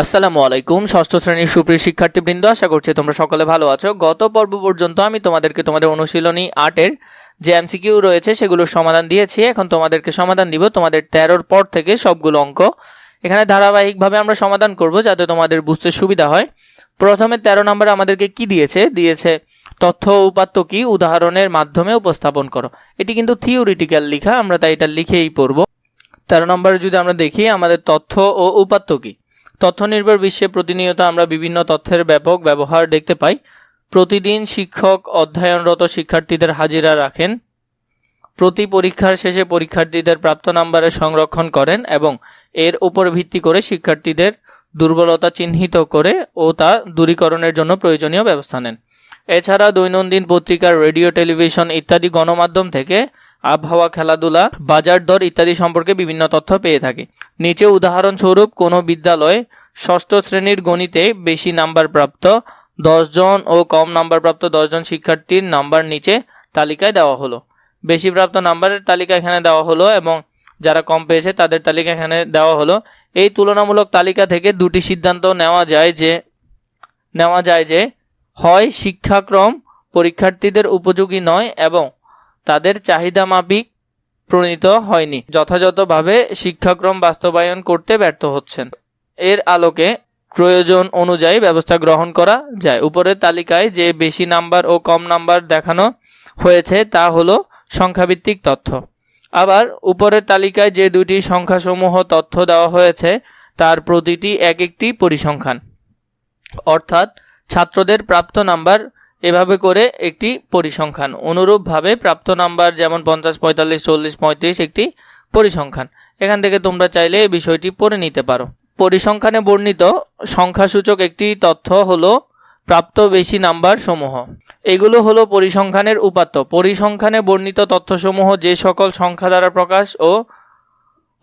আসসালামু আলাইকুম, ষষ্ঠ শ্রেণির সুপ্রিয় শিক্ষার্থীবৃন্দ, আশা করছি তোমরা সকলে ভালো আছো। গত পর্ব পর্যন্ত আমি তোমাদেরকে তোমাদের অনুশীলনী আটের যে এমসিকিউ রয়েছে সেগুলোর সমাধান দিয়েছি। এখন তোমাদেরকে সমাধান দিব তোমাদের তেরোর পর থেকে সবগুলো অঙ্ক। এখানে ধারাবাহিকভাবে আমরা সমাধান করব যাতে তোমাদের বুঝতে সুবিধা হয়। প্রথমে তেরো নম্বরে আমাদেরকে কি দিয়েছে? দিয়েছে তথ্য উপাত্ত কি? উদাহরণের মাধ্যমে উপস্থাপন করো। এটি কিন্তু থিওরিটিক্যাল লেখা, আমরা তাই এটা লিখেই পড়ব। তেরো নম্বরে যদি আমরা দেখি, আমাদের তথ্য ও উপাত্ত কি? তথ্য নির্ভর বিশ্বে প্রতিনিয়ত আমরা বিভিন্ন তথ্যের ব্যাপক ব্যবহার দেখতে পাই। প্রতিদিন শিক্ষক, অধ্যয়নরত শিক্ষার্থীদের হাজিরা রাখেন। প্রতি পরীক্ষার শেষে পরীক্ষার্থীদের প্রাপ্ত নাম্বারে সংরক্ষণ করেন এবং এর উপর ভিত্তি করে শিক্ষার্থীদের দুর্বলতা চিহ্নিত করে ও তা দূরীকরণের জন্য প্রয়োজনীয় ব্যবস্থা নেন। এছাড়া দৈনন্দিন পত্রিকার, রেডিও, টেলিভিশন ইত্যাদি গণমাধ্যম থেকে আবহাওয়া, খেলাধুলা, বাজার দর ইত্যাদি সম্পর্কে বিভিন্ন তথ্য পেয়ে থাকি। নিচে উদাহরণস্বরূপ, কোনো বিদ্যালয় ষষ্ঠ শ্রেণির গণিতে বেশি নাম্বার প্রাপ্ত জন ও কম নাম্বার প্রাপ্ত জন শিক্ষার্থীর নাম্বার নিচে তালিকায় দেওয়া হলো। বেশি প্রাপ্ত নাম্বারের তালিকা এখানে দেওয়া হলো এবং যারা কম পেয়েছে তাদের তালিকা এখানে দেওয়া হলো। এই তুলনামূলক তালিকা থেকে দুটি সিদ্ধান্ত নেওয়া যায় যে, নেওয়া যায় যে, হয় শিক্ষাক্রম পরীক্ষার্থীদের উপযোগী নয় এবং তাদের চাহিদা মাফিক প্রণীত হয়নি। যথাযথভাবে শিক্ষাক্রম বাস্তবায়ন করতে ব্যর্থ হচ্ছেন। এর আলোকে প্রয়োজন অনুযায়ী ব্যবস্থা গ্রহণ করা যায়। উপরের তালিকায় যে বেশি নাম্বার ও কম নাম্বার দেখানো হয়েছে তা হলো সংখ্যাভিত্তিক তথ্য। আবার উপরের তালিকায় যে দুটি সংখ্যাসমূহ তথ্য দেওয়া হয়েছে, তার প্রতিটি এক একটি পরিসংখ্যান। অর্থাৎ ছাত্রদের প্রাপ্ত নাম্বার এভাবে করে একটি পরিসংখ্যান, অনুরূপভাবে প্রাপ্ত নাম্বার যেমন পঞ্চাশ, পঁয়তাল্লিশ, চল্লিশ, পঁয়ত্রিশ একটি পরিসংখ্যান। এখান থেকে তোমরা চাইলে এই বিষয়টি পড়ে নিতে পারো। পরিসংখ্যানে বর্ণিত সংখ্যাসূচক একটি তথ্য হলো প্রাপ্ত বেশি নাম্বার সমূহ। এগুলো হলো পরিসংখ্যানের উপাত্ত। পরিসংখ্যানে বর্ণিত তথ্যসমূহ যে সকল সংখ্যা দ্বারা প্রকাশ ও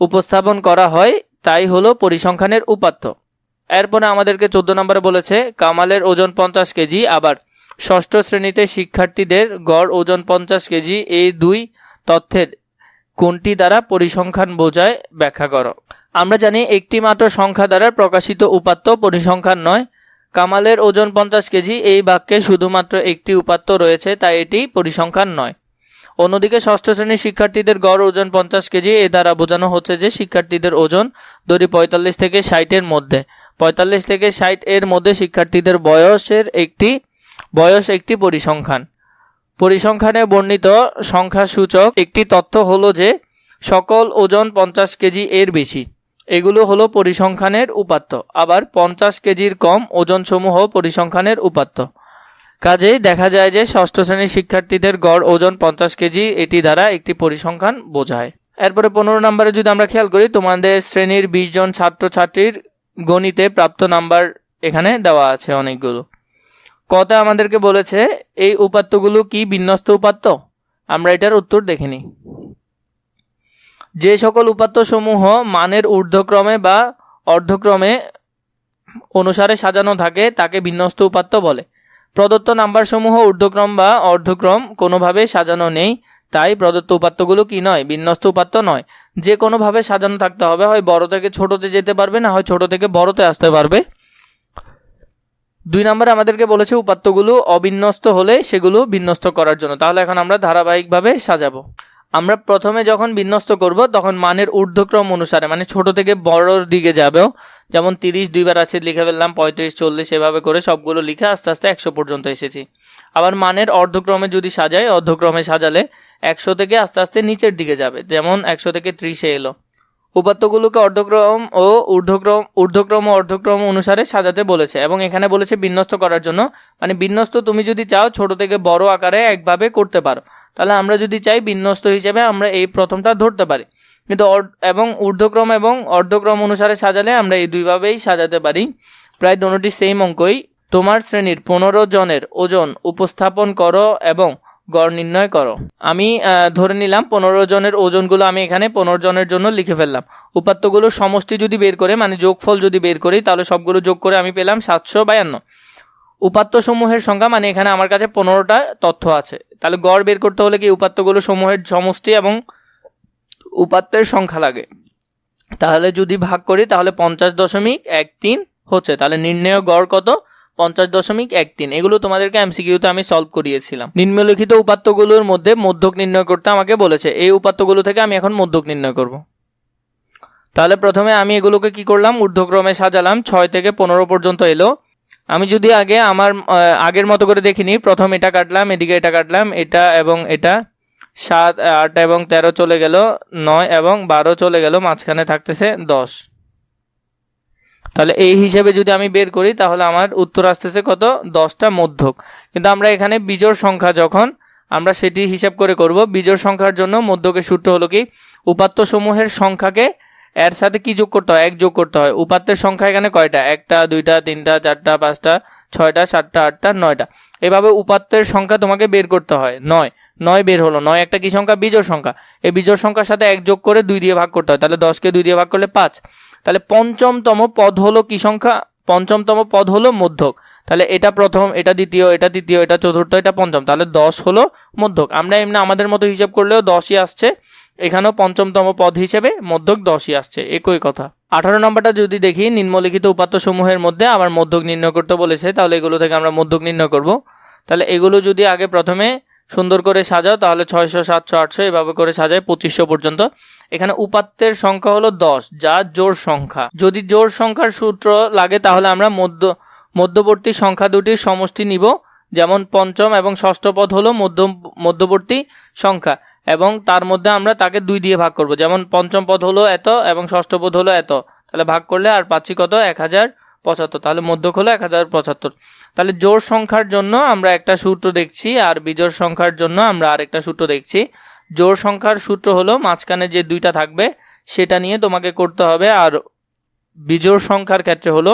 উপস্থাপন করা হয়, তাই হলো পরিসংখ্যানের উপাত্ত। এরপরে আমাদেরকে চোদ্দ নম্বরে বলেছে, কামালের ওজন পঞ্চাশ কেজি, আবার ষষ্ঠ শ্রেণীতে শিক্ষার্থীদের গড় ওজন পঞ্চাশ কেজি। এই দুই তথ্যের কোনটি দ্বারা পরিসংখ্যান বোঝায় ব্যাখ্যা করো। আমরা জানি একটি মাত্র সংখ্যা দ্বারা প্রকাশিত উপাত্ত পরিসংখ্যান নয়। কামালের ওজন পঞ্চাশ কেজি, এই বাক্যে শুধুমাত্র একটি উপাত্ত রয়েছে, তাই এটি পরিসংখ্যান নয়। অন্যদিকে ষষ্ঠ শ্রেণির শিক্ষার্থীদের গড় ওজন পঞ্চাশ কেজি, এ দ্বারা বোঝানো হচ্ছে যে শিক্ষার্থীদের ওজন দড়ি পঁয়তাল্লিশ থেকে ষাটের মধ্যে। পঁয়তাল্লিশ থেকে ষাট এর মধ্যে শিক্ষার্থীদের বয়সের একটি বয়স একটি পরিসংখ্যান। পরিসংখ্যানে বর্ণিত সংখ্যাসূচক একটি তথ্য হলো যে, সকল ওজন পঞ্চাশ কেজি এর বেশি। এগুলো হলো পরিসংখ্যানের উপাত্ত। আবার পঞ্চাশ কেজির কম ওজনসমূহ পরিসংখ্যানের উপাত্ত। কাজেই দেখা যায় যে, ষষ্ঠ শ্রেণির শিক্ষার্থীদের গড় ওজন পঞ্চাশ কেজি এটি দ্বারা একটি পরিসংখ্যান বোঝায়। এরপরে পনেরো নম্বরে যদি আমরা খেয়াল করি, তোমাদের শ্রেণির বিশ জন ছাত্রছাত্রীর গণিতে প্রাপ্ত নাম্বার এখানে দেওয়া আছে অনেকগুলো। কতে আমাদেরকে বলেছে, এই উপাত্তগুলো কি বিন্যস্ত উপাত্ত? আমরা এটার উত্তর দেখে নিই। যে সকল উপাত্তসমূহ মানের ঊর্ধ্বক্রমে বা অর্ধক্রমে অনুসারে সাজানো থাকে, তাকে বিন্যস্ত উপাত্ত বলে। প্রদত্ত নাম্বারসমূহ ঊর্ধ্বক্রম বা অর্ধক্রম কোনোভাবে সাজানো নেই, তাই প্রদত্ত উপাত্তগুলো কি নয়, বিন্যস্ত উপাত্ত নয়। যে কোনোভাবে সাজানো থাকতে হবে, হয় বড় থেকে ছোটোতে যেতে পারবে, না হয় ছোট থেকে বড়তে আসতে পারবে। দুই নম্বরে আমাদেরকে বলেছে উপাত্তগুলো অবিন্যস্ত হলে সেগুলো বিন্যস্ত করার জন্য। তাহলে এখন আমরা ধারাবাহিকভাবে সাজাবো। আমরা প্রথমে যখন বিন্যস্ত করব, তখন মানের ঊর্ধ্বক্রম অনুসারে মানে ছোট থেকে বড়র দিকে যাবেও যেমন তিরিশ দুইবার আছে, লিখে ফেললাম, পঁয়ত্রিশ, চল্লিশ, এভাবে করে সবগুলো লিখে আস্তে আস্তে একশো পর্যন্ত এসেছি। আবার মানের অর্ধক্রমে যদি সাজাই, অর্ধক্রমে সাজালে একশো থেকে আস্তে আস্তে নিচের দিকে যাবে। যেমন একশো থেকে ত্রিশে এলো। উপাত্তগুলোকে অর্ধক্রম ও ঊর্ধ্বক্রম ঊর্ধ্বক্রম ও অর্ধক্রম অনুসারে সাজাতে বলেছে এবং এখানে বলেছে বিন্যস্ত করার জন্য। মানে বিন্যস্ত তুমি যদি চাও ছোট থেকে বড় আকারে একভাবে করতে পারো। তাহলে আমরা যদি চাই বিন্যস্ত হিসেবে আমরা এই প্রথমটা ধরতে পারি। কিন্তু এবং ঊর্ধ্বক্রম এবং অর্ধক্রম অনুসারে সাজালে আমরা এই দুইভাবেই সাজাতে পারি। প্রায় দুটি সেম অঙ্কই। তোমার শ্রেণির পনেরো জনের ওজন উপস্থাপন করো এবং গড় নির্ণয় করো। আমি ধরে নিলাম পনেরো জনের ওজনগুলো আমি এখানে পনেরো জনের জন্য লিখে ফেললাম। উপাত্তগুলো সমষ্টি যদি বের করে মানে যোগফল যদি বের করি, তাহলে সবগুলো যোগ করে আমি পেলাম সাতশো বায়ান্ন। উপাত্তসমূহের সংখ্যা মানে এখানে আমার কাছে পনেরোটা তথ্য আছে। তাহলে গড় বের করতে হলে কি উপাত্তগুলো সমূহের সমষ্টি এবং উপাত্তের সংখ্যা লাগে? তাহলে যদি ভাগ করি, তাহলে পঞ্চাশ দশমিক এক তিন হচ্ছে। তাহলে নির্ণয় গড় কত? পঞ্চাশ দশমিক এক তিন। এগুলো তোমাদেরকে এমসিকিউতে আমি সলভ করিয়েছিলাম। নিম্নলিখিত উপাত্তগুলোর মধ্যে মধ্যক নির্ণয় করতে আমাকে বলেছে, এই উপাত্তগুলো থেকে আমি এখন মধ্যক নির্ণয় করব। তাহলে প্রথমে আমি এগুলোকে কি করলাম? ঊর্ধ্বক্রমে সাজালাম, ছয় থেকে পনেরো পর্যন্ত এলো। আমি যদি আগে আমার আগের মতো করে দেখিনি, প্রথম এটা কাটলাম, এদিকে এটা কাটলাম, এটা এবং এটা, সাত, আট এবং তেরো চলে গেল, নয় এবং বারো চলে গেল, মাঝখানে থাকতেছে দশ। তাহলে এই হিসেবে যদি আমি বের করি, তাহলে আমার উত্তর আসতেছে কত? দশটা মধ্যক। কিন্তু আমরা এখানে বিজোড় সংখ্যা যখন আমরা সেটি হিসাব করে করব, বিজোড় সংখ্যার জন্য মধ্যকের সূত্র হলো কি? উপাত্ত সমূহের সংখ্যাকে এর সাথে কি যোগ করতে হয়? এক যোগ করতে হয়। উপাত্তের সংখ্যা এখানে কয়টা? একটা, দুইটা, তিনটা, চারটা, পাঁচটা, ছয়টা, সাতটা, আটটা, নয়টা। এভাবে উপাত্তের সংখ্যা তোমাকে বের করতে হয়। নয়। নয় বের হলো। নয় একটা কি সংখ্যা? বিজোড় সংখ্যা। এই বিজোড় সংখ্যার সাথে এক যোগ করে দুই দিয়ে ভাগ করতে হয়। তাহলে দশকে দুই দিয়ে ভাগ করলে পাঁচ। তাহলে পঞ্চমতম পদ হলো কি সংখ্যা? পঞ্চমতম পদ হলো মধ্যক। তাহলে এটা প্রথম, এটা দ্বিতীয়, এটা তৃতীয়, এটা চতুর্থ, এটা পঞ্চম। তাহলে দশ হলো মধ্যক। আমরা এমনি আমাদের মতো হিসাব করলেও দশই আসছে। এখানেও পঞ্চমতম পদ হিসেবে মধ্যক দশই আসছে। একই কথা। আঠারো নম্বরটা যদি দেখি, নিম্নলিখিত উপাত্ত সমূহের মধ্যে আবার মধ্যক নির্ণয় করতে বলেছে, তাহলে এগুলো থেকে আমরা মধ্যক নির্ণয় করব। তাহলে এগুলো যদি আগে প্রথমে সুন্দর করে সাজাও, তাহলে ছয়শো, সাতশো, আটশো, এভাবে করে সাজায় পঁচিশশো পর্যন্ত। এখানে উপাত্তের সংখ্যা হলো দশ, যা জোড় সংখ্যা। যদি জোড় সংখ্যার সূত্র লাগে, তাহলে আমরা মধ্য, মধ্যবর্তী সংখ্যা দুটির সমষ্টি নিব। যেমন পঞ্চম এবং ষষ্ঠ পদ হলো মধ্য, মধ্যবর্তী সংখ্যা। এবং তার মধ্যে আমরা তাকে দুই দিয়ে ভাগ করব। যেমন পঞ্চম পদ হলো এত এবং ষষ্ঠ পদ হলো এত। তাহলে ভাগ করলে আর পাচ্ছি কত? এক হাজার পঁচাত্তর। তাহলে মধ্যক হলো এক হাজার পঁচাত্তর। তাহলে জোর সংখ্যার জন্য আমরা একটা সূত্র দেখছি আর বিজোড় সংখ্যার জন্য আমরা আরেকটা সূত্র দেখছি। জোর সংখ্যার সূত্র হলো মাঝখানে যে দুইটা থাকবে, সেটা নিয়ে তোমাকে করতে হবে। আর বিজোড় সংখ্যার ক্ষেত্রে হলো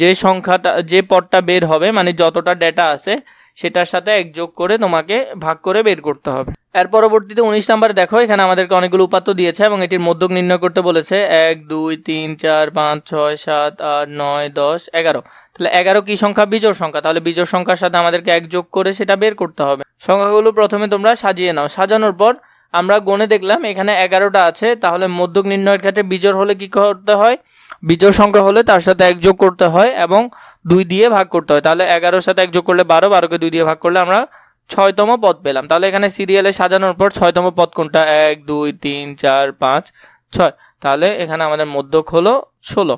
যে সংখ্যাটা, যে পদটা বের হবে মানে যতটা ডেটা আছে সেটার সাথে এক যোগ করে তোমাকে ভাগ করে বের করতে হবে। এর পরবর্তীতে উনিশ নাম্বার দেখো, এখানে আমাদেরকে অনেকগুলো উপাত্ত দিয়েছে এবং এটির মধ্যক নির্ণয় করতে বলেছে এক, দুই, তিন, চার, পাঁচ, ছয়, সাত, আট, নয়, দশ, এগারো। তাহলে এগারো কি সংখ্যা? বিজোড় সংখ্যা। তাহলে বিজোড় সংখ্যার সাথে আমাদেরকে এক যোগ করে সেটা বের করতে হবে। সংখ্যাগুলো প্রথমে তোমরা সাজিয়ে নাও। সাজানোর পর আমরা গণে দেখলাম এখানে এগারোটা আছে। তাহলে মধ্যক নির্ণয়ের ক্ষেত্রে বিজোড় হলে কি করতে হয়? বিজোড় সংখ্যা হলে তার সাথে এক যোগ করতে হয় এবং দুই দিয়ে ভাগ করতে হয়। তাহলে এগারোর সাথে এক যোগ করলে বারো, বারোকে দুই দিয়ে ভাগ করলে আমরা ছয়তম পদ পেলাম। তাহলে এখানে সিরিয়ালে সাজানোর পর ছয়তম পদ কোনটা? এক, দুই, তিন, চার, পাঁচ, ছয়। তাহলে এখানে আমাদের মধ্যক হলো ষোলো।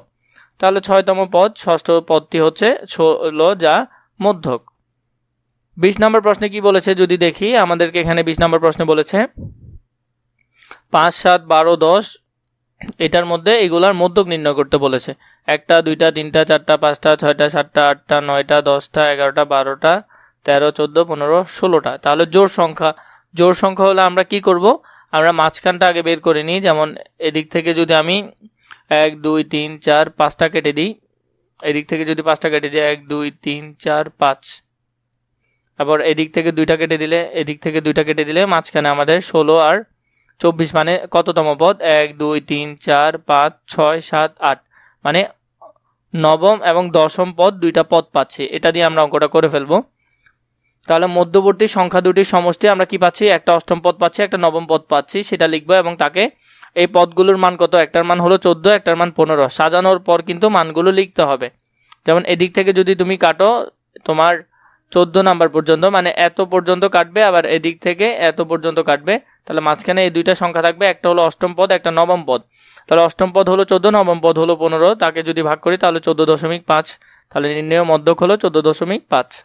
তাহলে ছয়তম পদ, ষষ্ঠ পদটি হচ্ছে ষোলো যা মধ্যক বিশ নম্বর প্রশ্নে কি বলেছে? যদি দেখি, আমাদেরকে এখানে বিশ নম্বর প্রশ্নে বলেছে, পাঁচ, সাত, বারো, দশ এটার মধ্যে এগুলার মধ্যক নির্ণয় করতে বলেছে। একটা, দুইটা, তিনটা, চারটা, পাঁচটা, ছয়টা, সাতটা, আটটা, নয়টা, দশটা, এগারোটা, বারোটা, তেরো, চোদ্দ, পনেরো, ষোলোটা। তাহলে জোর সংখ্যা। জোর সংখ্যা হলে আমরা কি করব? আমরা মাঝখানটা আগে বের করে নিই। যেমন এদিক থেকে যদি আমি এক, দুই, তিন, চার, পাঁচটা কেটে দিই। এদিক থেকে যদি পাঁচটা কেটে দিই, এক, দুই, তিন, চার, পাঁচ। আবার এদিক থেকে দুইটা কেটে দিলে, এদিক থেকে দুইটা কেটে দিলে মাঝখানে আমাদের ষোলো আর চব্বিশ মানে কততম পদ? এক, দুই, তিন, চার, পাঁচ, ছয়, সাত, আট। মানে নবম এবং দশম পদ দুইটা পদ পাচ্ছি। এটা দিয়ে আমরা অঙ্কটা করে ফেলব। তাহলে মধ্যবর্তী সংখ্যা দুটির সমষ্টি আমরা কি পাচ্ছি? একটা অষ্টম পদ পাচ্ছি, একটা নবম পদ পাচ্ছি, সেটা লিখব এবং তাকে এই পদগুলোর মান কত? একটার মান হলো চোদ্দ, একটার মান পনেরো। সাজানোর পর কিন্তু মানগুলো লিখতে হবে। যেমন এদিক থেকে যদি তুমি কাটো, তোমার চোদ্দ নাম্বার পর্যন্ত মানে এত পর্যন্ত কাটবে, আবার এদিক থেকে এত পর্যন্ত কাটবে। তাহলে মাঝখানে এই দুইটা সংখ্যা থাকবে, একটা হলো অষ্টম পদ, একটা নবম পদ। তাহলে অষ্টম পদ হলো চোদ্দ, নবম পদ হলো পনেরো। তাকে যদি ভাগ করি, তাহলে চোদ্দ দশমিক পাঁচ। তাহলে নির্ণয় মধ্যক হলো চোদ্দ দশমিক পাঁচ।